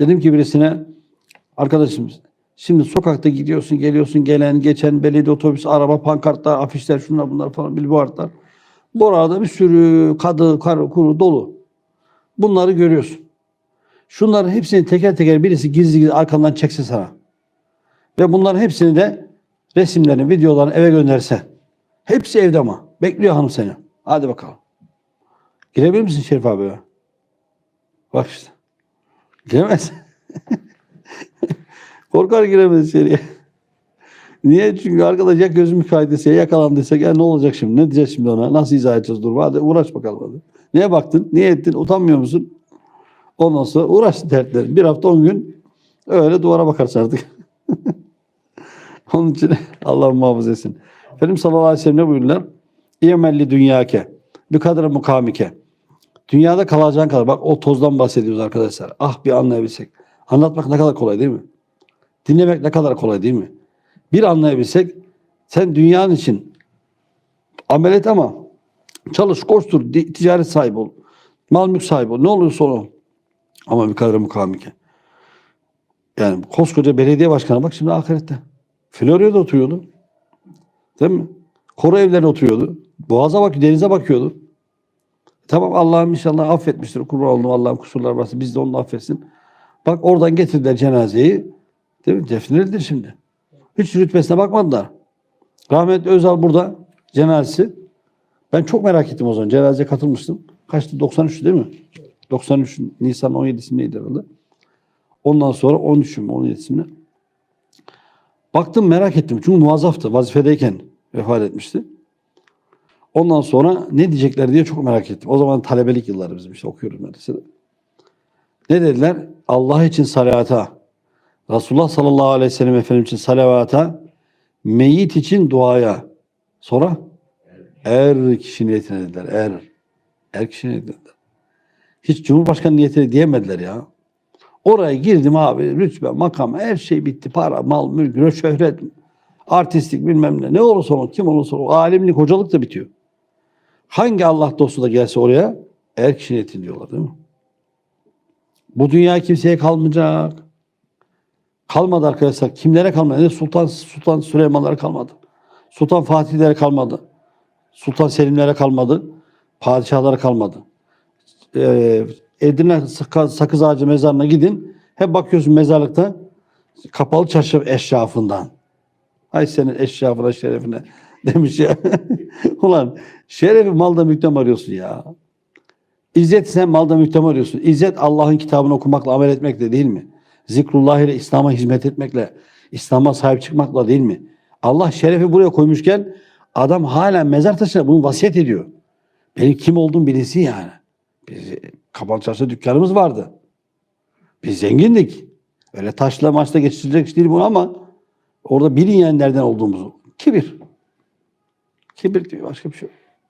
Dedim ki birisine arkadaşım şimdi sokakta gidiyorsun geliyorsun gelen geçen belediye otobüs araba pankartlar afişler şunlar bunlar falan billboardlar. Bu arada bir sürü kadı karı kuru dolu. Bunları görüyorsun. Şunların hepsini teker teker birisi gizli gizli arkandan çekse sana. Ve bunların hepsini de resimlerini, videolarını eve gönderse. Hepsi evde ama. Bekliyor hanım seni. Hadi bakalım. Girebilir misin Şerif abi? Bak işte. Giremez. Korkar giremez içeriye. Niye? Çünkü arkadaş ya gözümü kaydıysa ya yakalandıysa ya ne olacak şimdi? Ne diyeceğiz şimdi ona? Nasıl izah edeceğiz durumu? Hadi uğraş bakalım hadi. Niye baktın? Niye ettin? Utanmıyor musun? Ondan sonra uğraş dertler. Bir hafta on gün öyle duvara bakarsın artık. Onun için Allah muhafaza etsin. Efendimiz sallallahu aleyhi ve sellem ne buyurdular? İyemelli dünyake. Bir kadar mukamike. Dünyada kalacağın kadar. Bak o tozdan bahsediyoruz arkadaşlar. Ah bir anlayabilsek. Anlatmak ne kadar kolay değil mi? Dinlemek ne kadar kolay değil mi? Bir anlayabilsek sen dünyanın için amel et ama çalış, koştur, ticaret sahibi ol. Mal mülk sahibi ol. Ne olursa ol. Ama bir kadar mukamike. Yani koskoca belediye başkanı bak şimdi ahirette. Florya'da oturuyordu. Değil mi? Koru evlerine oturuyordu. Boğaza bak, denize bakıyordu. Tamam Allah'ım inşallah affetmiştir. Kurban oldum Allah'ım kusurlar varsa biz de onu affetsin. Bak oradan getirdiler cenazeyi. Değil mi? Defnedildi şimdi. Hiç rütbesine bakmadılar. Rahmetli Özal burada cenazesi. Ben çok merak ettim o zaman. Cenazeye katılmıştım. Kaçtı? 93 değil mi? 93 Nisan 17'sindeydi herhalde. Ondan sonra 13 mü 17'sinde. Baktım merak ettim. Çünkü muvazzaftı. Vazifedeyken vefat etmişti. Ondan sonra ne diyecekler diye çok merak ettim. O zaman talebelik yılları bizim işte okuyoruz medresede. Ne dediler? Allah için salavata, Resulullah sallallahu aleyhi ve sellem Efendimiz için salavata, meyit için duaya. Sonra er kişi niyetine dediler. Er. Er kişi niyetine dediler. Hiç Cumhurbaşkanı niyetine diyemediler ya. Oraya girdim abi. Rütbe, makam, her şey bitti. Para, mal, mülk, şöhret, artistlik bilmem ne. Ne olursa olsun, kim olursa olsun. Alimlik, hocalık da bitiyor. Hangi Allah dostu da gelse oraya er kişi niyetin diyorlar değil mi? Bu dünya kimseye kalmayacak. Kalmadı arkadaşlar. Kimlere kalmadı? Sultan Sultan Süleymanlara kalmadı. Sultan Fatihlere kalmadı. Sultan Selimlere kalmadı. Padişahlara kalmadı. Ee, Edirne Sak- Sakız Ağacı mezarına gidin. Hep bakıyorsun mezarlıkta kapalı çarşı eşrafından. Ay senin eşrafına şerefine demiş ya. Ulan şerefi malda mülkten arıyorsun ya. İzzet sen malda mülkten arıyorsun? İzzet Allah'ın kitabını okumakla amel etmekle değil mi? Zikrullah ile İslam'a hizmet etmekle, İslam'a sahip çıkmakla değil mi? Allah şerefi buraya koymuşken adam hala mezar taşına bunu vasiyet ediyor. Benim kim olduğum bilinsin yani. Biz kapalı çarşı dükkanımız vardı. Biz zengindik. Öyle taşla maçla geçirilecek iş değil bu ama orada bilin yani nereden olduğumuzu. Kibir. Kibir diyor başka bir şey yok.